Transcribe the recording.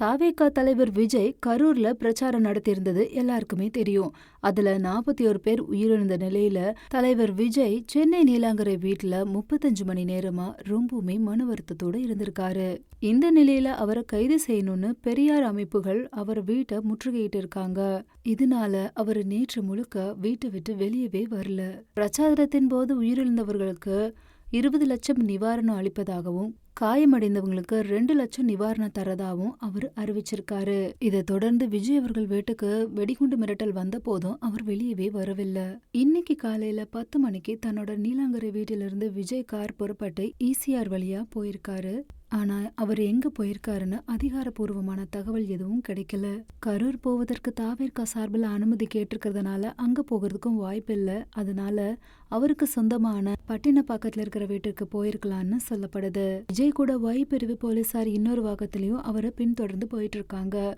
தாவேகா தலைவர் விஜய் கரூர்ல பிரச்சாரம் நடத்தியிருந்தது எல்லாருக்குமே தெரியும். அதுல நாற்பத்தி ஒரு பேர் உயிரிழந்த நிலையில தலைவர் விஜய் சென்னை நீலாங்கரை வீட்டுல முப்பத்தஞ்சு மணி நேரமா ரொம்பவுமே மன வருத்தத்தோட இருந்திருக்காரு. இந்த நிலையில அவரை கைது செய்யணும்னு பெரியார் அமைப்புகள் அவர் வீட்டை முற்றுகையிட்டு இருக்காங்க. இதனால அவர் நேற்று முழுக்க வீட்டை விட்டு வெளியவே வரல. பிரச்சாரத்தின் போது உயிரிழந்தவர்களுக்கு இருபது லட்சம் நிவாரணம் அளிப்பதாகவும் காயமடைந்தவங்களுக்கு ரெண்டு லட்சம் நிவாரணம் தரதாவும் அவர் அறிவிச்சிருக்காரு. இதை தொடர்ந்து விஜய் அவர்கள் வீட்டுக்கு வெடிகுண்டு மிரட்டல் வந்த போதும் அவர் வெளியவே வரவில்லை. இன்னைக்கு காலையில பத்து மணிக்கு தன்னோட நீலாங்கரை வீட்டிலிருந்து விஜய் கார் புறப்பட்டு ஈசிஆர் வழியா போயிருக்காரு. ஆனா அவர் எங்க போயிருக்காருன்னு அதிகாரப்பூர்வமான தகவல் எதுவும் கிடைக்கல. கரூர் போவதற்கு தாவேர்கா சார்பில் அனுமதி கேட்டிருக்கிறதுனால அங்க போகிறதுக்கும் வாய்ப்பில்லை அதனால அவருக்கு சொந்தமான பட்டினப்பாக்கத்துல இருக்கிற வீட்டுக்கு போயிருக்கலாம்னு சொல்லப்படுது. விஜய் கூட வைப்பிரிவு பிரிவு போலீசார் இன்னொரு வாகத்திலையும் அவரை பின்தொடர்ந்து போயிட்டு இருக்காங்க.